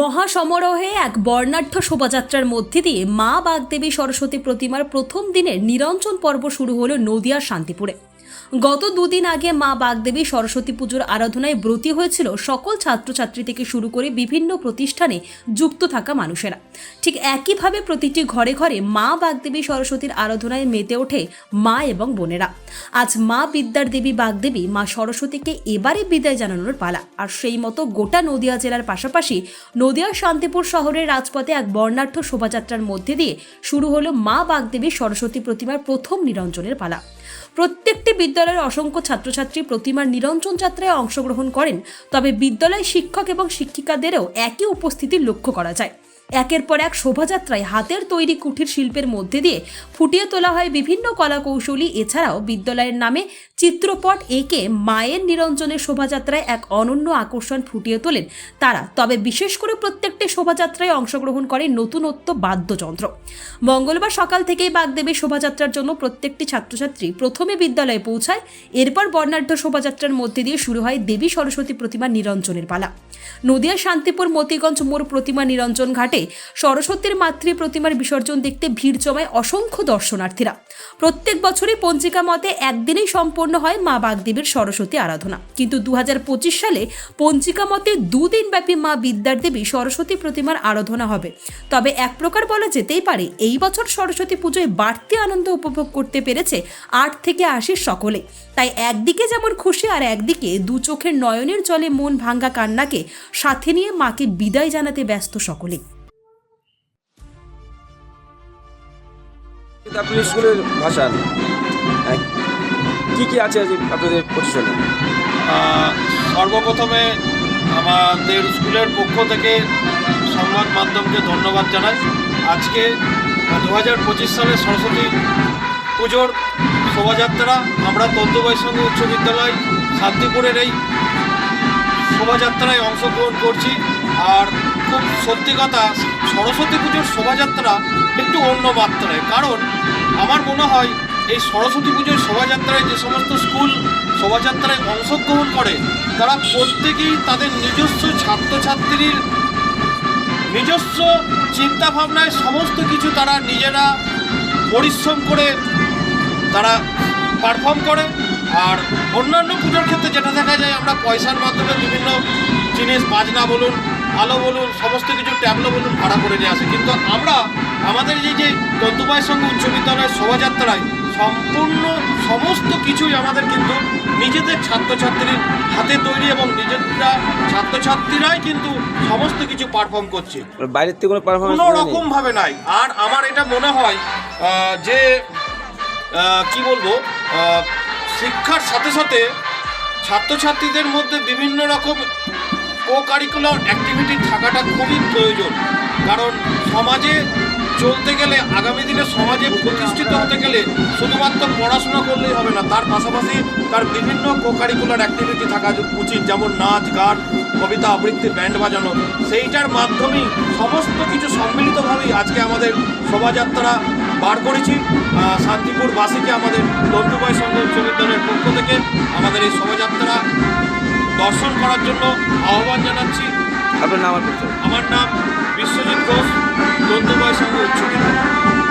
মহাসমারোহে এক বর্ণাঢ্য শোভাযাত্রার মধ্যে দিয়ে মা বাগদেবী সরস্বতী প্রতিমার প্রথম দিনের নিরঞ্জন পর্ব শুরু হলো নদিয়ার শান্তিপুরে। গত দুদিন আগে মা বাগদেবী সরস্বতী পুজোর আরাধনায় ব্রতী হয়েছিল। সকল ছাত্রছাত্রী থেকে শুরু করে বিভিন্ন প্রতিষ্ঠানে যুক্ত থাকা মানুষেরা। ঠিক একইভাবে প্রতিটি ঘরে ঘরে মা বাগদেবী সরস্বতীর আরাধনায় মেতে ওঠে মা এবং বোনেরা। আজ মা বিদ্যার দেবী বাগদেবী মা সরস্বতীকে এবারে বিদায় জানানোর পালা। আর সেই মতো গোটা নদিয়া জেলার পাশাপাশি নদিয়ার শান্তিপুর শহরের রাজপথে এক বর্ণাঢ্য শোভাযাত্রার মধ্যে দিয়ে শুরু হলো মা বাগদেবী সরস্বতী প্রতিমার প্রথম নিরঞ্জনের পালা। প্রত্যেকটি বিদ্যালয়ের অসংখ্য ছাত্রছাত্রী প্রতিমার নিরঞ্জন যাত্রায় অংশগ্রহণ করেন, তবে বিদ্যালয় শিক্ষক এবং শিক্ষিকাদেরও একই উপস্থিতি লক্ষ্য করা যায়। একের পর এক শোভাযাত্রায় হাতের তৈরি কুঠির শিল্পের মধ্যে দিয়ে ফুটিয়ে তোলা হয় বিভিন্ন কলা কৌশলী এছাড়াও বিদ্যালয়ের নামে চিত্রপট এঁকে মায়ের নিরঞ্জনের শোভাযাত্রায় এক অনন্য আকর্ষণ ফুটিয়ে তোলেন তারা। তবে বিশেষ করে প্রত্যেকটি শোভাযাত্রায় অংশগ্রহণ করে নতুনত্ব বাদ্যযন্ত্র। মঙ্গলবার সকাল থেকেই বাগদেবী শোভাযাত্রার জন্য প্রত্যেকটি ছাত্রছাত্রী প্রথমে বিদ্যালয়ে পৌঁছায়, এরপর বর্ণাঢ্য শোভাযাত্রার মধ্যে দিয়ে শুরু হয় দেবী সরস্বতী প্রতিমা নিরঞ্জনের পালা। নদিয়া শান্তিপুর মতিগঞ্জ মোড় প্রতিমা নিরঞ্জন ঘাটে সরস্বতীর মাতৃ প্রতিমার বিসর্জন দেখতে ভিড় জমায় অসংখ্য দর্শনার্থীরা। প্রত্যেক বছরই পঞ্জিকা মতে একদিনেই সম্পন্ন হয় মা বাগদেবীর সরস্বতী আরাধনা। কিন্তু দুহাজার পঁচিশ সালে পঞ্জিকা মতে দুদিন ব্যাপী মা বিদ্যার দেবী সরস্বতী প্রতিমার আরাধনা হবে। তবে এক প্রকার বলা যেতেই পারে, এই বছর সরস্বতী পুজোয় বাড়তি আনন্দ উপভোগ করতে পেরেছে আট থেকে আশি সকলে। তাই একদিকে যেমন খুশি আর একদিকে দু চোখের নয়নের জলে মন ভাঙ্গা কান্নাকে সাথে নিয়ে মাকে বিদায় জানাতে ব্যস্ত সকলেই স্কুলের ভাষা। কি কি আছে আপনাদের প্রতিষ্ঠানে? সর্বপ্রথমে আমাদের স্কুলের পক্ষ থেকে সংবাদ মাধ্যমকে ধন্যবাদ জানাই। আজকে দু হাজার পঁচিশ সালে সরস্বতী পুজোর শোভাযাত্রা, আমরা সংঘ উচ্চ বিদ্যালয় শান্তিপুরের এই শোভাযাত্রায় অংশগ্রহণ করছি। আর খুব সত্যি কথা, সরস্বতী পুজোর শোভাযাত্রা একটু অন্য মাত্রায়। কারণ আমার মনে হয় এই সরস্বতী পুজোর শোভাযাত্রায় যে সমস্ত স্কুল শোভাযাত্রায় অংশগ্রহণ করে, তারা প্রত্যেকেই তাদের নিজস্ব ছাত্রছাত্রীর নিজস্ব চিন্তাভাবনায় সমস্ত কিছু তারা নিজেরা পরিশ্রম করে তারা পারফর্ম করে। আর অন্যান্য পুজোর ক্ষেত্রে যেটা দেখা যায়, আমরা পয়সার মাধ্যমে বিভিন্ন জিনিস, বাজনা বলুন, আলো বলুন, সমস্ত কিছু ট্যাবলো বলুন ভাড়া করে নিয়ে আসে। কিন্তু আমরা, আমাদের এই যে তন্তুবাই সঙ্গে উচ্চ বিদ্যালয়ের শোভাযাত্রায় সম্পূর্ণ সমস্ত কিছুই আমাদের কিন্তু নিজেদের ছাত্রছাত্রীর হাতে তৈরি এবং নিজেরা ছাত্রছাত্রীরাই কিন্তু সমস্ত কিছু পারফর্ম করছে। বাইরের থেকে কোনো পারফরমেন্স কোনো রকম ভাবে নাই। আর আমার এটা মনে হয় যে কি বলব শিক্ষার সাথে সাথে ছাত্রছাত্রীদের মধ্যে বিভিন্ন রকম কো কারিকুলার অ্যাক্টিভিটি থাকাটা খুবই প্রয়োজন। কারণ সমাজে চলতে গেলে আগামী দিনে সমাজে প্রতিষ্ঠিত হতে গেলে শুধুমাত্র পড়াশোনা করলেই হবে না তার পাশাপাশি তার বিভিন্ন কো কারিকুলার অ্যাক্টিভিটি থাকা উচিত যেমন নাচ গান কবিতা আবৃত্তি ব্যান্ড বাজানো সেইটার মাধ্যমেই সমস্ত কিছু সম্মিলিতভাবেই আজকে আমাদের শোভাযাত্রা বার করেছি। শান্তিপুরবাসীকে আমাদের তন্তুবাই সংঘ উচ্চ বিদ্যালয়ের পক্ষ থেকে আমাদের এই শোভাযাত্রা দর্শন করার জন্য আহ্বান জানাচ্ছি। আপনার নাম আমার নাম বিশ্বজিৎ ঘোষ। তন্তুবাই সংঘ উচ্চ বিদ্যালয়